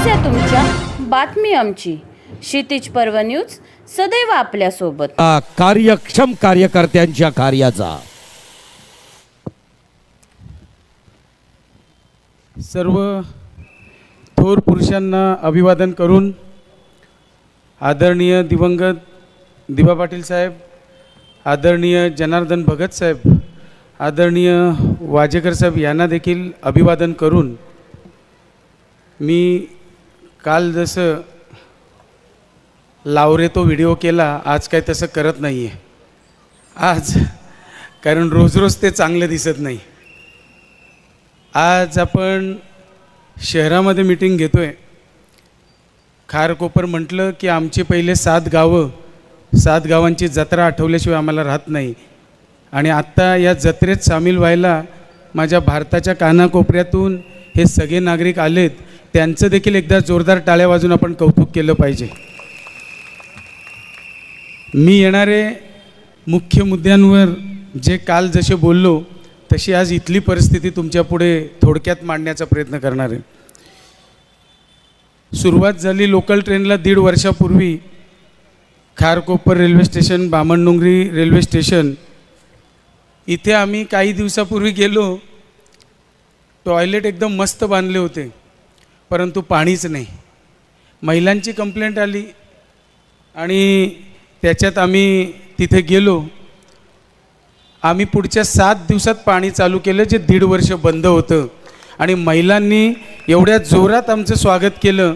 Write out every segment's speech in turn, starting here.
समस्या तुमच्या बातमी आमची. क्षितिज पर्व न्यूज सदैव आपल्यासोबत. आ, कार्यक्षम कार्यकर्त्यांच्या कार्याचा. सर्व थोर पुरुषांना अभिवादन करून आदरणीय दिवंगत दिबा पाटील साहेब आदरणीय जनार्दन भगत साहेब आदरणीय वाजेकर साहेब यांना देखील अभिवादन करून मी काल जसं लावरे तो व्हिडिओ केला आज काय तसं करत नाही आहे आज कारण रोज रोज ते चांगलं दिसत नाही. आज आपण शहरामध्ये मिटिंग घेतो आहे खारकोपर म्हटलं की आमची पहिले सात गावं सात गावांची जत्रा आठवल्याशिवाय आम्हाला राहत नाही. आणि आत्ता या जत्रेत सामील व्हायला माझ्या भारताच्या कानाकोपऱ्यातून हे सगळे नागरिक आलेत. त्यांचं देखील एकदा जोरदार टाळ्या वाजून आपण कौतुक केलं पाहिजे. मी येणारे मुख्य मुद्द्यांवर जे काल जसे बोललो तशी आज इथली परिस्थिती तुमच्यापुढे थोडक्यात मांडण्याचा प्रयत्न करणार आहे. सुरुवात झाली लोकल ट्रेनला दीड वर्षापूर्वी Kharkopar railway station Bamandongri railway station. इथे आम्ही काही दिवसापूर्वी गेलो टॉयलेट एकदम मस्त बांधले होते. परंतु पाणीच नाही. महिलांची कंप्लेंट आली आणि त्याच्यात आम्ही तिथे गेलो. आम्ही पुढच्या सात दिवसात पाणी चालू केलं जे दीड वर्ष बंद होतं. आणि महिलांनी एवढ्या जोरात आमचं स्वागत केलं.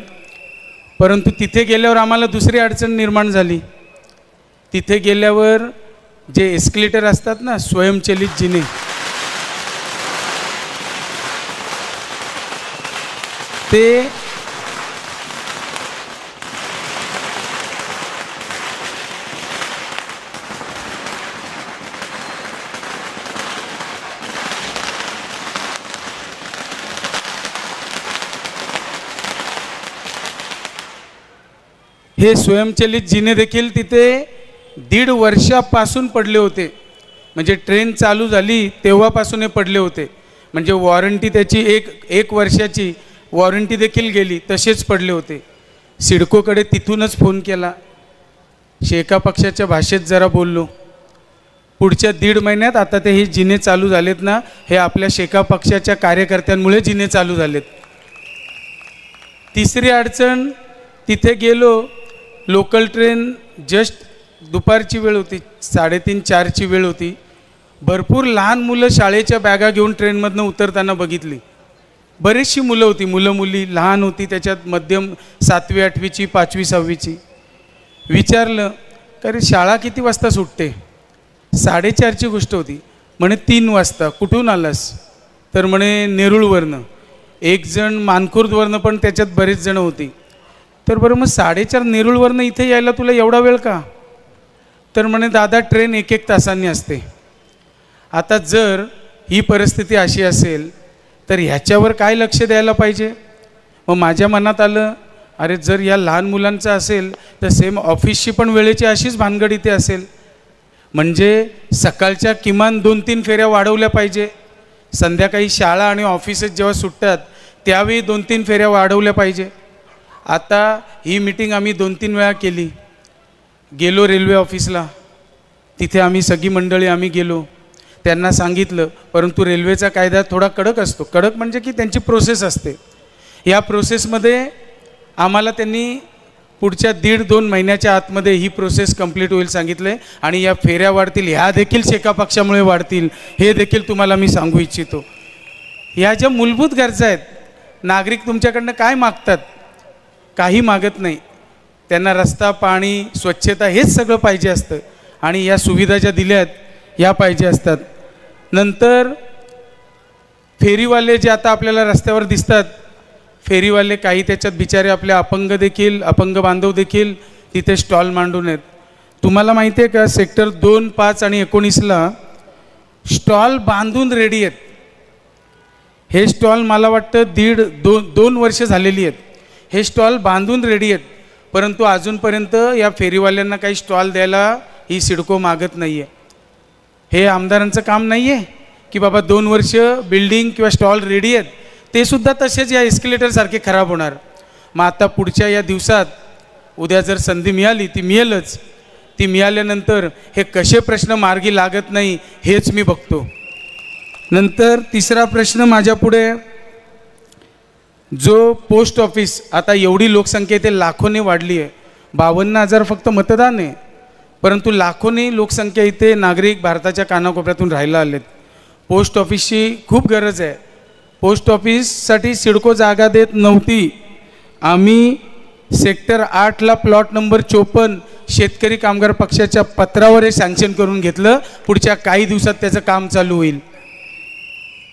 परंतु तिथे गेल्यावर आम्हाला दुसरी अडचण निर्माण झाली. तिथे गेल्यावर जे एस्केलेटर असतात ना स्वयंचलित जिने ते हे स्वयंचलित जिने देखील तिथे दीड वर्षापासून पडले होते. म्हणजे ट्रेन चालू झाली तेव्हापासून हे पडले होते. म्हणजे वॉरंटी त्याची एक एक वर्षाची वॉरंटी देखील गेली तसेच पडले होते. सिडकोकडे तिथूनच फोन केला. शेका पक्षाच्या भाषेत जरा बोललो. पुढच्या दीड महिन्यात आता ते हे जिने चालू झालेत ना हे आपल्या शेका पक्षाच्या कार्यकर्त्यांमुळे जिने चालू झालेत. तिसरी अडचण तिथे गेलो लोकल ट्रेन जस्ट दुपारची वेळ होती साडेतीन चारची वेळ होती. भरपूर लहान मुलं शाळेच्या बॅगा घेऊन ट्रेनमधनं उतरताना बघितली. बरीचशी मुलं होती मुलं मुली लहान होती त्याच्यात मध्यम सातवी आठवीची पाचवी सहावीची. विचारलं का शाळा किती वाजता सुटते? साडेचारची गोष्ट होती. म्हणे तीन वाजता. कुठून आलास? तर म्हणे नेरूळवरनं. एक जण मानखुर्दवरनं पण त्याच्यात बरेच जणं होती. तर बरं मग साडेचार नेरूळवरनं इथे यायला तुला एवढा वेळ का? तर म्हणे दादा ट्रेन एक एक तासांनी असते. आता जर ही परिस्थिती अशी असेल तर ह्याच्यावर काय लक्ष द्यायला पाहिजे? मग माझ्या मनात आलं अरे जर या लहान मुलांचं असेल तर सेम ऑफिसची पण वेळेची अशीच भानगड इथे असेल. म्हणजे सकाळच्या किमान दोन तीन फेऱ्या वाढवल्या पाहिजे. संध्याकाळी शाळा आणि ऑफिसेस जेव्हा सुटतात त्यावेळी दोन तीन फेऱ्या वाढवल्या पाहिजे. आता ही मिटिंग आम्ही दोन तीन वेळा केली. गेलो रेल्वे ऑफिसला तिथे आम्ही सगळी मंडळी आम्ही गेलो. त्यांना सांगितलं परंतु रेल्वेचा कायदा थोडा कडक असतो. कडक म्हणजे की त्यांची प्रोसेस असते. या प्रोसेसमध्ये आम्हाला त्यांनी पुढच्या दीड दोन महिन्याच्या आतमध्ये ही प्रोसेस कंप्लीट होईल सांगितलं आहे आणि या फेऱ्या वाढतील. ह्या देखील शेका पक्षामुळे वाढतील. हे देखील तुम्हाला मी सांगू इच्छितो. ह्या ज्या मूलभूत गरजा आहेत नागरिक तुमच्याकडनं काय मागतात? काही मागत नाही. त्यांना रस्ता पाणी स्वच्छता हेच सगळं पाहिजे असतं. आणि या सुविधा ज्या दिल्या आहेत या पाहिजे असतात. नंतर फेरीवाले जे आता आपल्याला रस्त्यावर दिसतात फेरीवाले काही त्याच्यात बिचारे आपले अपंग देखील अपंग बांधव देखील तिथे स्टॉल मांडून आहेत. तुम्हाला माहिती आहे का सेक्टर दोन पाच आणि एकोणीसला स्टॉल बांधून रेडी आहेत. हे स्टॉल मला वाटतं दीड दोन दोन वर्ष झालेली आहेत. हे स्टॉल बांधून रेडी आहेत. परंतु अजूनपर्यंत या फेरीवाल्यांना काही स्टॉल द्यायला ही सिडको मागत नाही आहे हे आमदारांचं काम नाही आहे की बाबा दोन वर्ष बिल्डिंग किंवा स्टॉल रेडी आहेत ते सुद्धा तसेच या एस्केलेटरसारखे खराब होणार. मग आता पुढच्या या दिवसात उद्या जर संधी मिळाली ती मिळेलच. ती मिळाल्यानंतर हे कसे प्रश्न मार्गी लागत नाही हेच मी बघतो. नंतर तिसरा प्रश्न माझ्यापुढे जो पोस्ट ऑफिस आता एवढी लोकसंख्या इथे लाखोने वाढली आहे. बावन्न हजार फक्त मतदान आहे. परंतु लाखोनी लोकसंख्या इथे नागरिक भारताच्या कानाकोपऱ्यातून राहायला आलेत. पोस्ट ऑफिसची खूप गरज आहे. पोस्ट ऑफिससाठी सिडको जागा देत नव्हती. आम्ही सेक्टर आठला प्लॉट नंबर चोपन्न शेतकरी कामगार पक्षाच्या पत्रावर हे सँक्शन करून घेतलं. पुढच्या काही दिवसात त्याचं काम चालू होईल.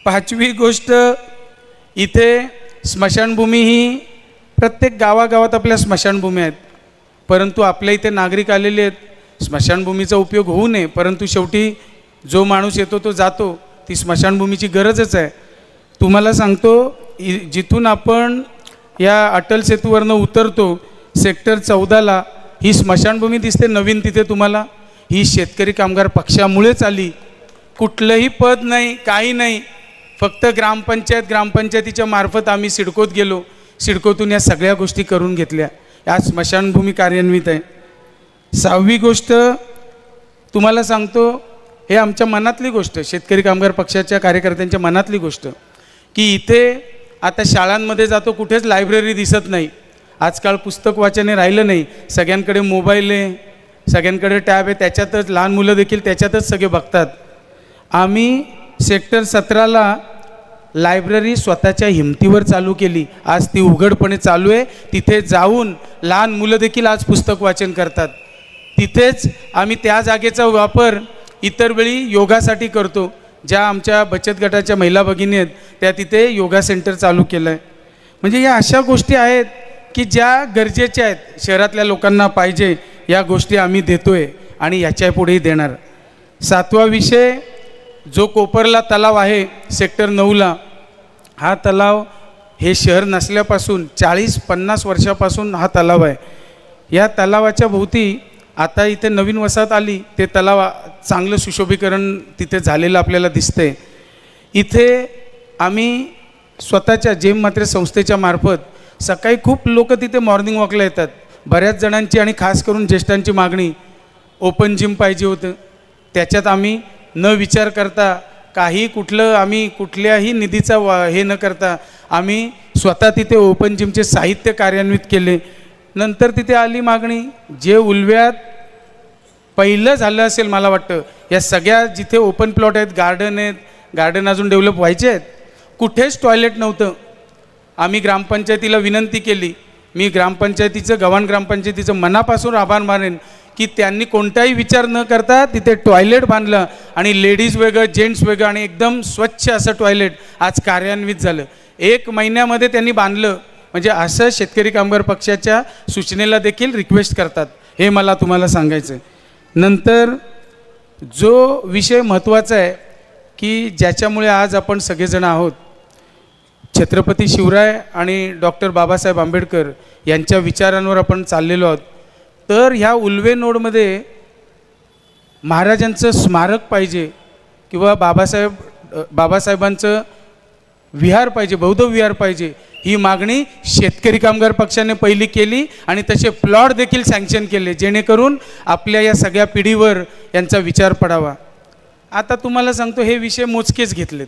पाचवी गोष्ट इथे स्मशानभूमी ही प्रत्येक गावागावात आपल्या स्मशानभूमी आहेत. परंतु आपल्या इथे नागरिक आलेले आहेत. स्मशानभूमीचा उपयोग होऊ नये परंतु शेवटी जो माणूस येतो तो जातो. ती स्मशानभूमीची गरजच आहे. तुम्हाला सांगतो इ जिथून आपण या अटल सेतूवरनं उतरतो सेक्टर चौदाला ही स्मशानभूमी दिसते नवीन तिथे तुम्हाला. ही शेतकरी कामगार पक्षामुळेच आली. कुठलंही पद नाही काही नाही. फक्त ग्रामपंचायत ग्रामपंचायतीच्या मार्फत आम्ही सिडकोत गेलो. सिडकोतून या सगळ्या गोष्टी करून घेतल्या. या स्मशानभूमी कार्यान्वित आहे. सहावी गोष्ट तुम्हाला सांगतो हे आमच्या मनातली गोष्ट शेतकरी कामगार पक्षाच्या कार्यकर्त्यांच्या मनातली गोष्ट की इथे आता शाळांमध्ये जातो कुठेच लायब्ररी दिसत नाही. आजकाल पुस्तक वाचने राहिलं नाही. सगळ्यांकडे मोबाईल आहे सगळ्यांकडे टॅब आहे त्याच्यातच लहान मुलं देखील त्याच्यातच सगळे बघतात. आम्ही सेक्टर सतराला लायब्ररी स्वतःच्या हिमतीवर चालू केली. आज ती उघडपणे चालू आहे. तिथे जाऊन लहान मुलं देखील आज पुस्तक वाचन करतात. तिथेच आम्ही त्या जागेचा वापर इतर वेळी योगासाठी करतो. ज्या आमच्या बचत गटाच्या महिला भगिनी आहेत त्या तिथे योगा सेंटर चालू केलं आहे म्हणजे या अशा गोष्टी आहेत की ज्या गरजेच्या आहेत शहरातल्या लोकांना पाहिजे या गोष्टी आम्ही देतो आहे आणि याच्या पुढेही देणार. सातवा विषय जो कोपरला तलाव आहे सेक्टर नऊला हा तलाव हे शहर नसल्यापासून चाळीस पन्नास वर्षापासून हा तलाव आहे. या तलावाच्या भोवती आता इथे नवीन वसाहत आली ते तलाव चांगलं सुशोभीकरण तिथे झालेलं आपल्याला दिसतंय. इथे आम्ही स्वतःच्या जेम मात्रे संस्थेच्या मार्फत सकाळी खूप लोक तिथे मॉर्निंग वॉकला येतात. बऱ्याच जणांची आणि खास करून ज्येष्ठांची मागणी ओपन जिम पाहिजे होतं. त्याच्यात आम्ही न विचार करता काही कुठलं आम्ही कुठल्याही निधीचा वा हे न करता आम्ही स्वतः तिथे ओपन जिमचे साहित्य कार्यान्वित केले. नंतर तिथे आली मागणी जे उलव्यात पहिलं झालं असेल मला वाटतं या सगळ्या जिथे ओपन प्लॉट आहेत गार्डन आहेत गार्डन अजून डेव्हलप व्हायचे आहेत कुठेच टॉयलेट नव्हतं. आम्ही ग्रामपंचायतीला विनंती केली मी ग्रामपंचायतीचं गव्हाण ग्रामपंचायतीचं मनापासून आभार मानेन की त्यांनी कोणताही विचार न करता तिथे टॉयलेट बांधलं आणि लेडीज वेगळं जेंट्स वेगळं आणि एकदम स्वच्छ असं टॉयलेट आज कार्यान्वित झालं. एक महिन्यामध्ये त्यांनी बांधलं. म्हणजे असं शेतकरी कामगार पक्षाच्या सूचनेला देखील रिक्वेस्ट करतात. हे मला तुम्हाला सांगायचं आहे नंतर जो विषय महत्त्वाचा आहे की ज्याच्यामुळे आज आपण सगळेजण आहोत छत्रपती शिवराय आणि डॉक्टर बाबासाहेब आंबेडकर यांच्या विचारांवर आपण चाललेलो आहोत तर ह्या उल्वे नोडमध्ये महाराजांचं स्मारक पाहिजे किंवा बाबासाहेब बाबासाहेबांचं विहार पाहिजे बौद्ध विहार पाहिजे ही मागणी शेतकरी कामगार पक्षाने पहिली केली आणि तसे प्लॉट देखील सँक्शन केले जेणेकरून आपल्या या सगळ्या पिढीवर यांचा विचार पडावा. आता तुम्हाला सांगतो हे विषय मोजकेच घेतलेत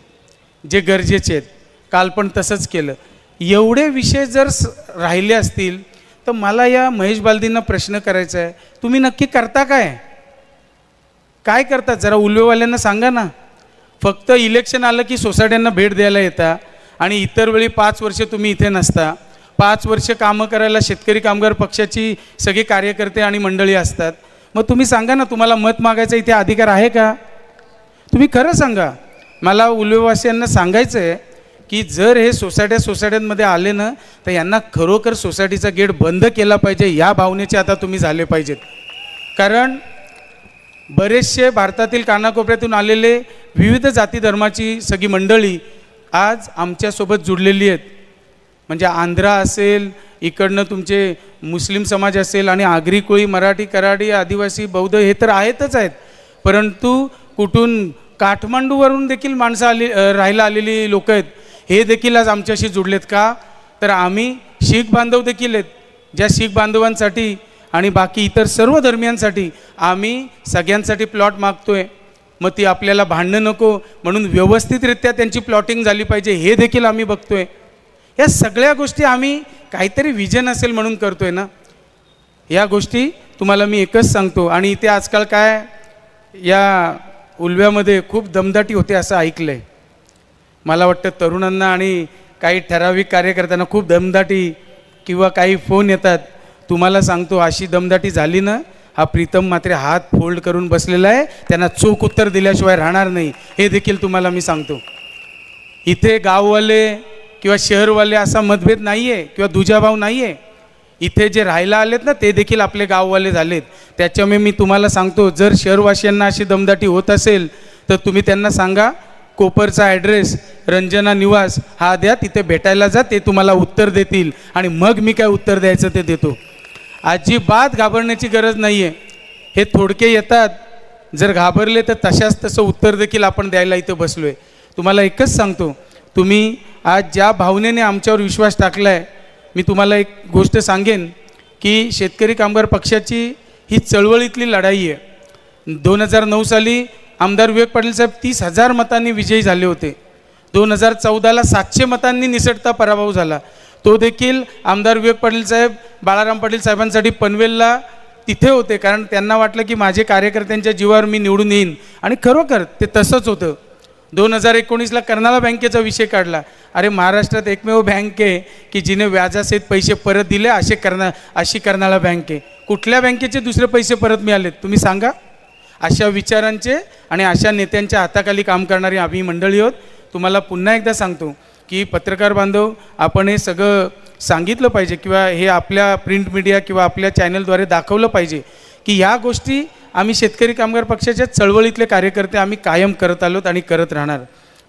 जे गरजेचे आहेत. काल पण तसंच केलं. एवढे विषय जर स- राहिले असतील तर मला या महेश बालदींना प्रश्न करायचा आहे. तुम्ही नक्की करता काय? काय करता? जरा उलवेवाल्यांना सांगा ना. फक्त इलेक्शन आलं की सोसायट्यांना भेट द्यायला येता. आणि इतर वेळी पाच वर्ष तुम्ही इथे नसता. पाच वर्ष कामं करायला शेतकरी कामगार पक्षाची सगळी कार्यकर्ते आणि मंडळी असतात. मग तुम्ही सांगा ना तुम्हाला मत मागायचा इथे अधिकार आहे का? तुम्ही खरं सांगा. मला उल्वेवासियांना सांगायचं आहे की जर हे सोसायट्या सोसायट्यांमध्ये आले ना तर यांना खरोखर सोसायटीचा गेट बंद केला पाहिजे या भावनेचे आता तुम्ही झाले पाहिजेत. कारण बरेचसे भारतातील कानाकोपऱ्यातून आलेले विविध जाती धर्माची सगळी मंडळी आज आमच्यासोबत जुडलेली आहेत. म्हणजे आंध्रा असेल इकडनं तुमचे मुस्लिम समाज असेल आणि आगरी कोळी मराठी कराडी आदिवासी बौद्ध हे तर आहेतच आहेत. परंतु कुठून काठमांडूवरून देखील माणसं आली राहायला आलेली लोक आहेत. हे देखील आज आमच्याशी जुडलेत का? तर आम्ही शीख बांधव देखील आहेत ज्या शीख बांधवांसाठी आणि बाकी इतर सर्व धर्मियांसाठी आम्ही सगळ्यांसाठी प्लॉट मागतो आहे मग ती आपल्याला भांडणं नको म्हणून व्यवस्थितरित्या त्यांची प्लॉटिंग झाली पाहिजे हे देखील आम्ही बघतोय. या सगळ्या गोष्टी आम्ही काहीतरी विजन असेल म्हणून करतोय ना? या गोष्टी तुम्हाला मी एकच सांगतो आणि इथे आजकाल काय या उलव्यामध्ये खूप दमदाटी होते असं ऐकलं आहे मला वाटतं तरुणांना आणि काही ठराविक कार्यकर्त्यांना खूप दमदाटी किंवा काही फोन येतात. तुम्हाला सांगतो अशी दमदाटी झाली ना हा प्रीतम मात्र हात फोल्ड करून बसलेला आहे. त्यांना चोख उत्तर दिल्याशिवाय राहणार नाही. हे देखील तुम्हाला मी सांगतो. इथे गाववाले किंवा शहरवाले असा मतभेद नाही आहे किंवा दुजाभाव नाही आहे इथे जे राहायला आलेत ना ते देखील आपले गाववाले झालेत. त्याच्यामुळे मी तुम्हाला सांगतो जर शहरवासियांना अशी दमदाटी होत असेल तर तुम्ही त्यांना सांगा कोपरचा ॲड्रेस रंजना निवास हा द्या तिथे भेटायला जा ते तुम्हाला उत्तर देतील. आणि मग मी काय उत्तर द्यायचं ते देतो. अजिबात घाबरण्याची गरज नाही आहे हे थोडके येतात. जर घाबरले तर तशाच तसं उत्तर देखील आपण द्यायला इथं बसलो आहे तुम्हाला एकच सांगतो. तुम्ही आज ज्या भावनेने आमच्यावर विश्वास टाकला आहे मी तुम्हाला एक गोष्ट सांगेन की शेतकरी कामगार पक्षाची ही चळवळीतली लढाई आहे. दोन हजार नऊ साली आमदार विवेक पाटील साहेब तीस हजार मतांनी विजयी झाले होते. दोन हजार चौदाला सातशे मतांनी निसटता पराभव झाला. तो देखील आमदार विवेक पाटील साहेब बाळाराम पाटील साहेबांसाठी पनवेलला तिथे होते. कारण त्यांना वाटलं की माझे कार्यकर्त्यांच्या जीवावर मी निवडून येईन. आणि खरोखर ते तसंच होतं. दोन हजार एकोणीसला कर्नाला बँकेचा विषय काढला. अरे महाराष्ट्रात एकमेव बँक आहे की जिने व्याजासहित पैसे परत दिले असे कर्ना अशी कर्नाळा बँक आहे. कुठल्या बँकेचे दुसरे पैसे परत मिळालेत? तुम्ही सांगा. अशा विचारांचे आणि अशा नेत्यांच्या हाताखाली काम करणारी आम्ही मंडळी आहोत. तुम्हाला पुन्हा एकदा सांगतो की पत्रकार बांधव आपण हे सगळं सांगितलं पाहिजे किंवा हे आपल्या प्रिंट मीडिया किंवा आपल्या चॅनलद्वारे दाखवलं पाहिजे की या गोष्टी आम्ही शेतकरी कामगार पक्षाच्या चळवळीतले कार्यकर्ते आम्ही कायम करत आलोत आणि करत राहणार.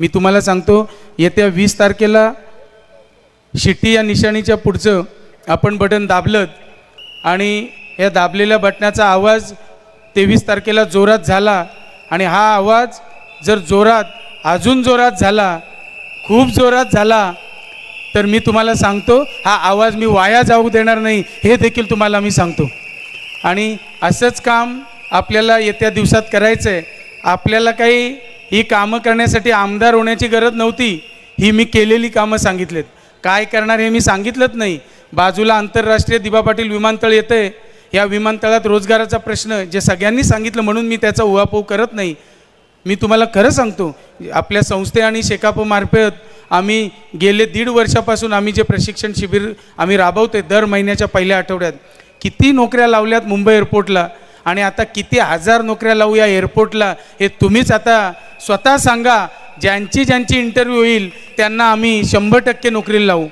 मी तुम्हाला सांगतो येत्या वीस तारखेला शिट्टी या निशाणीच्या पुढचं आपण बटन दाबलं आणि या दाबलेल्या बटनाचा आवाज तेवीस तारखेला जोरात झाला आणि हा आवाज जर जोरात अजून जोरात झाला खूप जोरात झाला तर मी तुम्हाला सांगतो हा आवाज मी वाया जाऊ देणार नाही हे देखील तुम्हाला मी सांगतो. आणि असंच काम आपल्याला येत्या दिवसात करायचं आहे आपल्याला काही ही कामं करण्यासाठी आमदार होण्याची गरज नव्हती ही मी केलेली कामं सांगितलेत. काय करणार हे मी सांगितलंच नाही. बाजूला आंतरराष्ट्रीय दिबा पाटील विमानतळ येतं आहे या विमानतळात रोजगाराचा प्रश्न जे सगळ्यांनी सांगितलं म्हणून मी त्याचा उहापोह करत नाही. मी तुम्हाला खरं सांगतो आपल्या संस्थे आणि शेकापमार्फत आम्ही गेले दीड वर्षापासून आम्ही जे प्रशिक्षण शिबिर आम्ही राबवतोय दर महिन्याच्या पहिल्या आठवड्यात किती नोकऱ्या लावल्यात मुंबई एअरपोर्टला आणि आता किती हजार नोकऱ्या लावू या एअरपोर्टला हे तुम्हीच आता स्वतः सांगा ज्यांची ज्यांची इंटरव्ह्यू होईल त्यांना आम्ही शंभर टक्के नोकरीला लावू.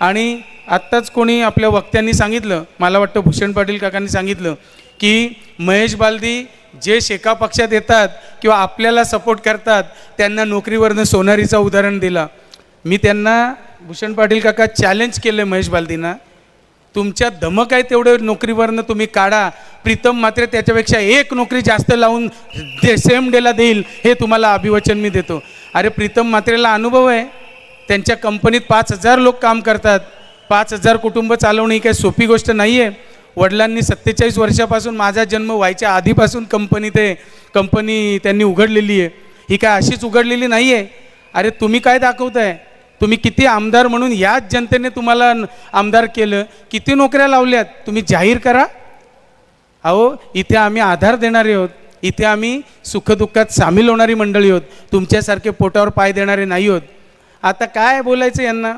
आणि आत्ताच कोणी आपल्या वक्त्यांनी सांगितलं मला वाटतं भूषण पाटील काकांनी सांगितलं की महेश बालदी जे शेका पक्षात येतात किंवा आपल्याला सपोर्ट करतात त्यांना नोकरीवरनं सोनारीचं उदाहरण दिला. मी त्यांना भूषण पाटील काका चॅलेंज केलं आहे महेश बालदींना. तुमच्या धमक आहे तेवढं नोकरीवरनं तुम्ही काढा. प्रीतम मात्र त्याच्यापेक्षा एक नोकरी जास्त लावून दे सेम डेला देईल हे तुम्हाला अभिवचन मी देतो. अरे प्रीतम मात्रेला अनुभव आहे. त्यांच्या कंपनीत पाच हजार लोक काम करतात. पाच हजार कुटुंब चालवणं ही काही सोपी गोष्ट नाही आहे वडिलांनी सत्तेचाळीस वर्षापासून माझा जन्म व्हायच्या आधीपासून कंपनी ते कंपनी त्यांनी उघडलेली आहे. ही काय अशीच उघडलेली नाही आहे अरे तुम्ही काय दाखवताय? तुम्ही किती आमदार म्हणून याच जनतेने तुम्हाला आमदार केलं किती नोकऱ्या लावल्यात? तुम्ही जाहीर करा. अहो इथे आम्ही आधार देणारे आहोत. इथे आम्ही सुखदुःखात सामील होणारी मंडळी आहोत. तुमच्यासारखे पोटावर पाय देणारे नाही आहोत. आता काय बोलायचं यांना?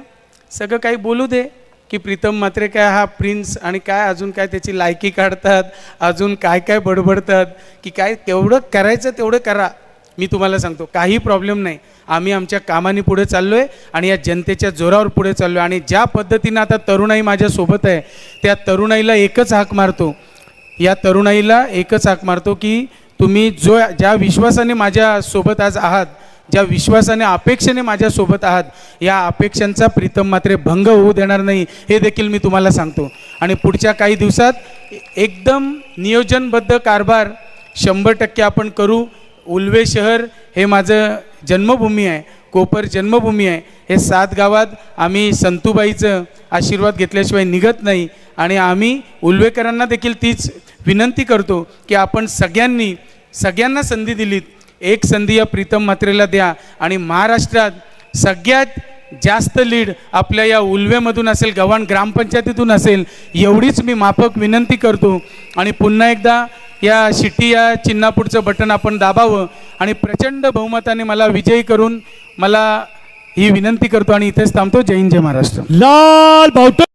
सगळं काही बोलू दे. की प्रीतम मात्रे काय हा प्रिन्स आणि काय अजून काय त्याची लायकी काढतात अजून काय काय बडबडतात की काय तेवढं करायचं तेवढं करा. मी तुम्हाला सांगतो काही प्रॉब्लेम नाही. आम्ही आमच्या कामाने पुढे चाललो आहे आणि या जनतेच्या जोरावर पुढे चाललो आहे आणि ज्या पद्धतीनं आता तरुणाई माझ्यासोबत आहे त्या तरुणाईला एकच हाक मारतो. या तरुणाईला एकच हाक मारतो की तुम्ही जो ज्या विश्वासाने माझ्यासोबत आज आहात ज्या विश्वासाने अपेक्षेने माझ्यासोबत आहात या अपेक्षांचा प्रीतम मात्र भंग होऊ देणार नाही हे देखील मी तुम्हाला सांगतो. आणि पुढच्या काही दिवसात एकदम नियोजनबद्ध कारभार शंभर टक्के आपण करू. उल्वे शहर हे माझं जन्मभूमी आहे कोपर जन्मभूमी आहे. हे सात गावात आम्ही संतूबाईचं आशीर्वाद घेतल्याशिवाय निघत नाही आणि आम्ही उल्वेकरांना देखील तीच विनंती करतो की आपण सगळ्यांनी सगळ्यांना संधी दिलीत. एक संधी या प्रीतम म्हात्रेला द्या. आणि महाराष्ट्रात सगळ्यात जास्त लीड आपल्या या उल्वेमधून असेल गव्हाण ग्रामपंचायतीतून असेल एवढीच मी माफक विनंती करतो. आणि पुन्हा एकदा या शिट्टी या चिन्हापुढचं बटन आपण दाबावं. आणि प्रचंड बहुमताने मला विजयी करून मला ही विनंती करतो आणि इथेच थांबतो. जय हिंद जय महाराष्ट्र. लाल बावटा